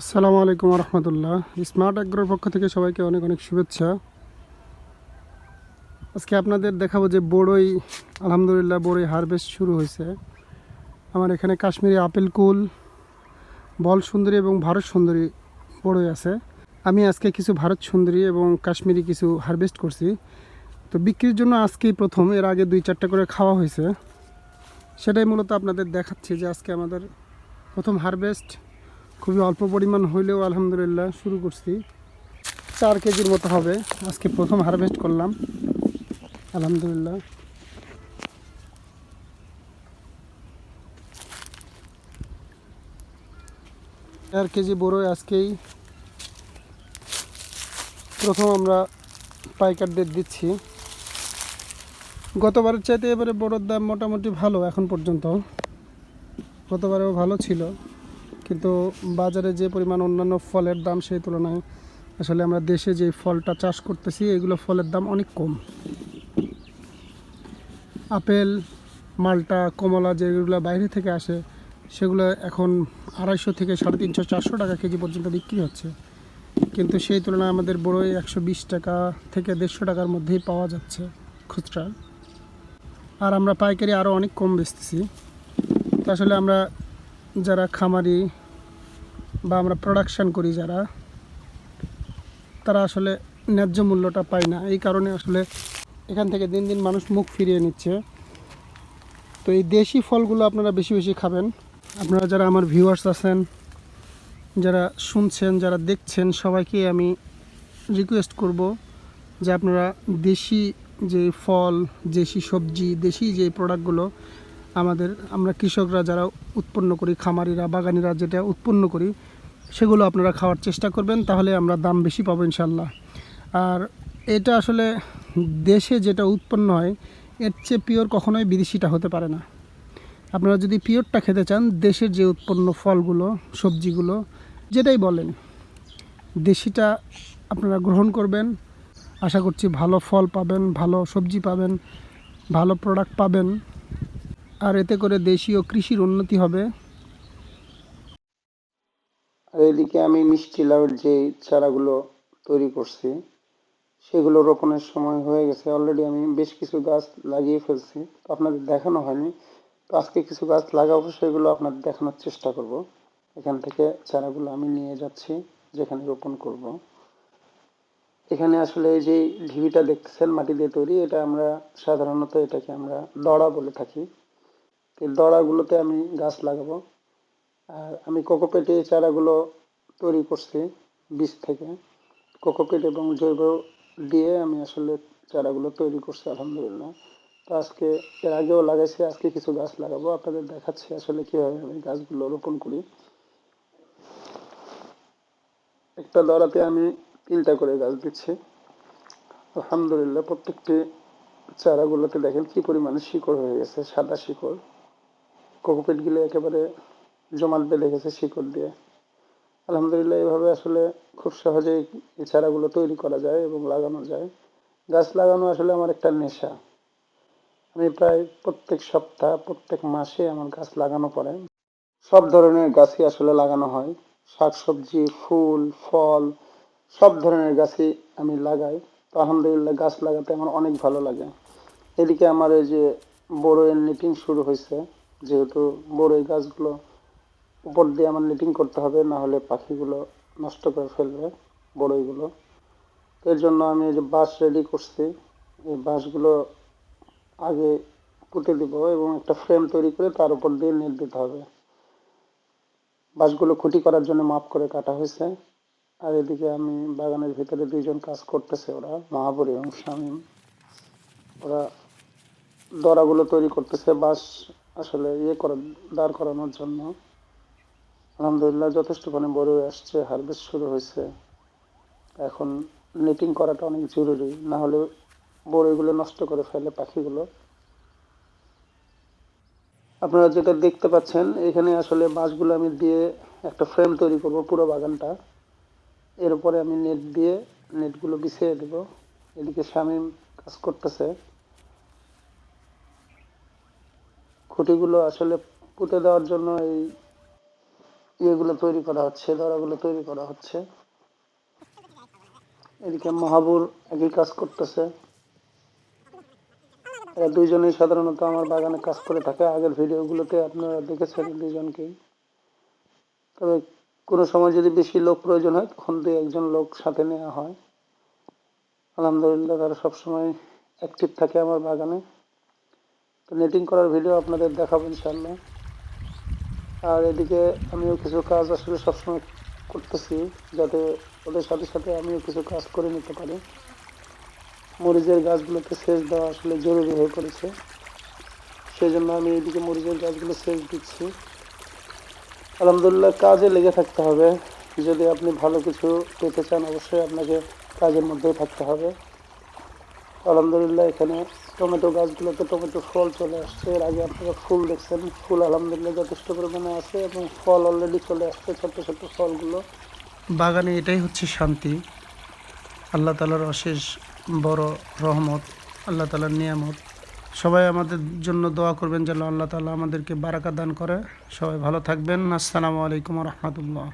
আসসালামু আলাইকুম রহমতুল্লাহ স্মার্ট অ্যাগ্রোর পক্ষ থেকে সবাইকে অনেক অনেক শুভেচ্ছা। আজকে আপনাদের দেখাবো যে বড়ই, আলহামদুলিল্লাহ বড়ই হারভেস্ট শুরু হয়েছে। আমার এখানে কাশ্মীরি আপেল কুল, বল সুন্দরী এবং ভারত সুন্দরী বড়ই আছে। আমি আজকে কিছু ভারত সুন্দরী এবং কাশ্মীরি কিছু হারভেস্ট করছি। তো বিক্রির জন্য আজকেই প্রথম, এর আগে দুই চারটা করে খাওয়া হয়েছে। সেটাই মূলত আপনাদের দেখাচ্ছি যে আজকে আমাদের প্রথম হারভেস্ট খুবই অল্প পরিমাণ হইলেও আলহামদুলিল্লাহ শুরু করছি। চার কেজির মতো হবে। আজকে প্রথম হারভেস্ট করলাম। আলহামদুলিল্লাহ। চার কেজি বড়ই আজকেই। প্রথম আমরা পাইকারদের দিচ্ছি। গতবারের চাইতে এবারে বড়োর দাম মোটামুটি ভালো, এখন পর্যন্ত। গতবারেও ভালো ছিল। কিন্তু বাজারে যে পরিমাণ অন্যান্য ফলের দাম সেই তুলনায় আসলে আমরা দেশে যে ফলটা চাষ করতেছি, এগুলো ফলের দাম অনেক কম। আপেল, মালটা, কমলা যেগুলো বাইরে থেকে আসে, সেগুলো এখন আড়াইশো থেকে সাড়ে তিনশো, চারশো টাকা কেজি পর্যন্ত বিক্রি হচ্ছে। কিন্তু সেই তুলনায় আমাদের বড়ই একশো বিশ টাকা থেকে দেড়শো টাকার মধ্যেই পাওয়া যাচ্ছে খুচরা। আর আমরা পাইকারি আরও অনেক কম বেচতেছি। তো আসলে আমরা যারা খামারি বা আমরা প্রোডাকশান করি যারা, তারা আসলে ন্যায্য মূল্যটা পায় না। এই কারণে আসলে এখান থেকে দিন দিন মানুষ মুখ ফিরিয়ে নিচ্ছে। তো এই দেশি ফলগুলো আপনারা বেশি বেশি খাবেন। আপনারা যারা আমার ভিউয়ার্স আছেন, যারা শুনছেন, যারা দেখছেন, সবাইকে আমি রিকোয়েস্ট করব যে আপনারা দেশি যে ফল, দেশি সবজি, দেশি যে প্রোডাক্টগুলো আমাদের, আমরা কৃষকরা যারা উৎপন্ন করি, খামারিরা, বাগানিরা যেটা উৎপন্ন করি, সেগুলো আপনারা খাওয়ার চেষ্টা করবেন, তাহলে আমরা দাম বেশি পাবো ইনশাল্লাহ আর এটা আসলে দেশে যেটা উৎপন্ন হয়, এর চেয়ে পিওর কখনোই বিদেশিটা হতে পারে না। আপনারা যদি পিওরটা খেতে চান, দেশের যে উৎপন্ন ফলগুলো, সবজিগুলো, যেটাই বলেন, দেশিটা আপনারা গ্রহণ করবেন। আশা করছি ভালো ফল পাবেন, ভালো সবজি পাবেন, ভালো প্রোডাক্ট পাবেন। আর এতে করে দেশীয় কৃষির উন্নতি হবে। আর এদিকে আমি মিষ্টি লাউয়ের যে চারাগুলো তৈরি করছি, সেগুলো রোপণের সময় হয়ে গেছে। অলরেডি আমি বেশ কিছু গাছ লাগিয়ে ফেলছি। আপনাদের দেখানো হয়নি। তো আজকে কিছু গাছ লাগাবো, সেগুলো আপনাদের দেখানোর চেষ্টা করব। এখান থেকে চারাগুলো আমি নিয়ে যাচ্ছি, যেখানে রোপণ করব। এখানে আসলে এই যে ঢিবিটা দেখতেছেন, মাটি দিয়ে তৈরি, এটা আমরা সাধারণত এটাকে আমরা দড়া বলে থাকি। এই দড়াগুলোতে আমি গাছ লাগাবো। আর আমি কোকোপেটে চারাগুলো তৈরি করছি বীজ থেকে। কোকোপিট এবং জৈব দিয়ে আমি আসলে চারাগুলো তৈরি করছি, আলহামদুলিল্লাহ। তো আজকে এর আগেও লাগাইছি, আজকে কিছু গাছ লাগাবো। আপনাদের দেখাচ্ছি আসলে কীভাবে আমি গাছগুলো রোপণ করি। একটা দড়াতে আমি তিনটা করে গাছ দিচ্ছি। আলহামদুলিল্লাহ, প্রত্যেকটি চারাগুলোতে দেখেন কি পরিমাণে শিকড় হয়ে গেছে, সাদা শিকড়। কোকোপিটগুলো একেবারে জমাট বেঁধে গেছে শিকড় দিয়ে। আলহামদুলিল্লাহ, এভাবে আসলে খুব সহজেই এই চারাগুলো তৈরি করা যায় এবং লাগানো যায়। গাছ লাগানো আসলে আমার একটা নেশা। আমি প্রায় প্রত্যেক সপ্তাহ, প্রত্যেক মাসে আমার গাছ লাগানো পড়ে। সব ধরনের গাছই আসলে লাগানো হয়। শাকসবজি, ফুল, ফল, সব ধরনের গাছই আমি লাগাই। তো আলহামদুলিল্লাহ, গাছ লাগাতে আমার অনেক ভালো লাগে। এদিকে আমার এই যে বড়োয়ের নিটিং শুরু হয়েছে। যেহেতু বড়ই গাছগুলো উপর দিয়ে আমার নেটিং করতে হবে না হলে পাখিগুলো নষ্ট করে ফেলবে বড়ইগুলো। এর জন্য আমি এই যে বাঁশ রেডি করছি, এই বাঁশগুলো আগে পুঁতে দিব এবং একটা ফ্রেম তৈরি করে তার উপর দিয়ে নেট দিতে হবে। বাঁশগুলো খুঁটি করার জন্য মাপ করে কাটা হয়েছে। আর এদিকে আমি বাগানের ভিতরে দুইজন কাজ করতেছে ওরা মহাবরী এবং শামীম। ওরা দড়াগুলো তৈরি করতেছে, বাঁশ আসলে ইয়ে করা, দাঁড় করানোর জন্য। আলহামদুলিল্লাহ যথেষ্টখানি বড় হয়ে আসছে হারভেস্ট শুরু হয়েছে। এখন নেটিং করাটা অনেক জরুরি, না হলে বড়িগুলো নষ্ট করে ফেলে পাখিগুলো। আপনারা যেটা দেখতে পাচ্ছেন, এখানে আসলে বাঁশগুলো আমি দিয়ে একটা ফ্রেম তৈরি করব, পুরো বাগানটা। এর উপরে আমি নেট দিয়ে নেটগুলো বিছিয়ে দেব। এদিকে শামীম কাজ করতেছে। খুঁটিগুলো আসলে পুঁতে দেওয়ার জন্য এই ইয়েগুলো তৈরি করা হচ্ছে দরাগুলো তৈরি করা হচ্ছে। এদিকে মাহাবুর একই কাজ করতেছে। এরা দুইজনেই সাধারণত আমার বাগানে কাজ করে থাকে। আগের ভিডিওগুলোতে আপনারা দেখেছেন দুইজনকেই। তবে কোনো সময় যদি বেশি লোক প্রয়োজন হয়, তখন দুই একজন লোক সাথে নেওয়া হয়। আলহামদুলিল্লাহ তারা সবসময় অ্যাক্টিভ থাকে আমার বাগানে। নেটিং করার ভিডিও আপনাদের দেখাবো ইনশাল্লাহ আর এদিকে আমিও কিছু কাজ আসলে সবসময় করতেছি, যাতে ওদের সাথে সাথে আমিও কিছু কাজ করে নিতে পারি। মরিচের গাছগুলোতে সেচ দেওয়া আসলে জরুরি হয়ে পড়েছে। সেই জন্য আমি এদিকে মরিচের গাছগুলো সেচ দিচ্ছি। আলহামদুলিল্লাহ কাজে লেগে থাকতে হবে। যদি আপনি ভালো কিছু পেতে চান, অবশ্যই আপনাকে কাজের মধ্যেই থাকতে হবে। আলহামদুলিল্লাহ, এখানে টমেটো গাছগুলোতে টমেটো ফল চলে আসছে। এর আগে আপনারা ফুল দেখছেন, ফুল আলহামদুলিল্লাহ যথেষ্ট পরিমাণে আছে এবং ফল অলরেডি চলে আসছে ছোট্ট ছোট্ট ফলগুলো। বাগানে এটাই হচ্ছে শান্তি। আল্লাহ তালার অশেষ বড় রহমত, আল্লাহ তালার নিয়ামত। সবাই আমাদের জন্য দোয়া করবেন যেন আল্লাহ তালা আমাদেরকে বারাকা দান করে। সবাই ভালো থাকবেন। আসসালামু আলাইকুম রহমতুল্লাহ।